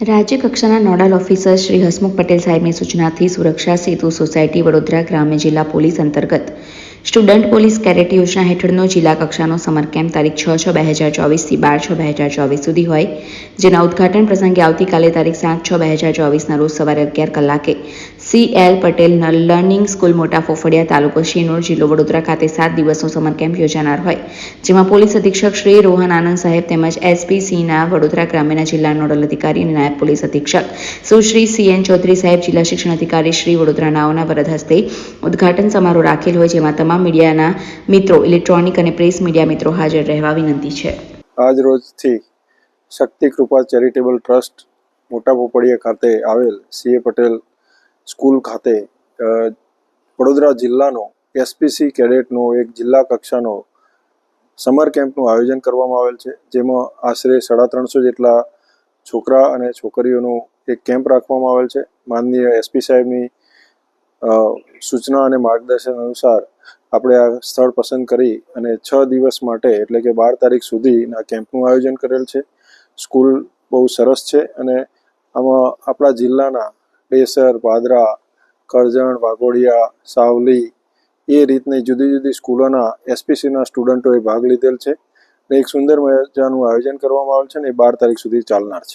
રાજ્ય કક્ષાના nodal officer Shri Hasmukh Patel સાહેબની સૂચનાથી સુરક્ષા સેતુ સોસાયટી વડોદરા ગ્રામ્ય જિલ્લા પોલીસ અંતર્ગત સ્ટુડન્ટ પોલીસ કેડેટ યોજના હેઠળનો જિલ્લા કક્ષાનો સમર કેમ્પ તારીખ છ છ બે હજાર ચોવીસથી બાર છ બે હજાર ચોવીસ સુધી હોય, જેના ઉદ્ઘાટન પ્રસંગે આવતીકાલે તારીખ સાત છ બે હજાર ચોવીસના રોજ સવારે અગિયાર કલાકે C L Patel learning school Mota Fofadiya તાલુકો શિનોર જિલ્લો વડોદરા ખાતે સાત દિવસનો સમર કેમ્પ યોજાનાર હોય. જેમાં પોલીસ અધિક્ષક શ્રી રોહન આનંદ સાહેબ તેમજ એસપીસીના વડોદરા ગ્રામ્યના જિલ્લા નોડલ અધિકારી અને નાયબ પોલીસ અધિક્ષક સુશ્રી સી એન ચૌધરી સાહેબ, જિલ્લા શિક્ષણ અધિકારી શ્રી વડોદરા નાઓના વરદ હસ્તે ઉદઘાટન સમારોહ રાખેલ હોય, જેમાં તમામ મીડિયાના મિત્રો, ઇલેક્ટ્રોનિક અને પ્રેસ મીડિયા મિત્રો હાજર રહેવા વિનંતી છે. આજ રોજથી શક્તિ કૃપા ચેરિટેબલ ટ્રસ્ટ મોટા પોપડિયા ખાતે આવેલ સીએ પટેલ સ્કૂલ ખાતે વડોદરા જિલ્લાનો એસપીસી કેડેટનો એક જિલ્લા કક્ષાનો સમર કેમ્પનું આયોજન કરવામાં આવેલ છે, જેમાં આશરે સાડા ત્રણસો જેટલા છોકરા અને છોકરીઓનું એક કેમ્પ રાખવામાં આવેલ છે. માનનીય એસપી સાહેબની સૂચના અને માર્ગદર્શન અનુસાર આપણે આ સ્થળ પસંદ કરી અને છ દિવસ માટે, એટલે કે બાર તારીખ સુધીના કેમ્પનું આયોજન કરેલ છે. સ્કૂલ બહુ સરસ છે અને આમાં આપણા જિલ્લાના ડેસર પાદરા કરજણ, વાઘોડિયા, સાવલી એ રીતની જુદી જુદી સ્કૂલોના એસપીસીના સ્ટુડન્ટોએ ભાગ લીધેલ છે. ને એક સુંદર મજાનું આયોજન કરવામાં આવેલ છે ને એ બાર તારીખ સુધી ચાલનાર છે.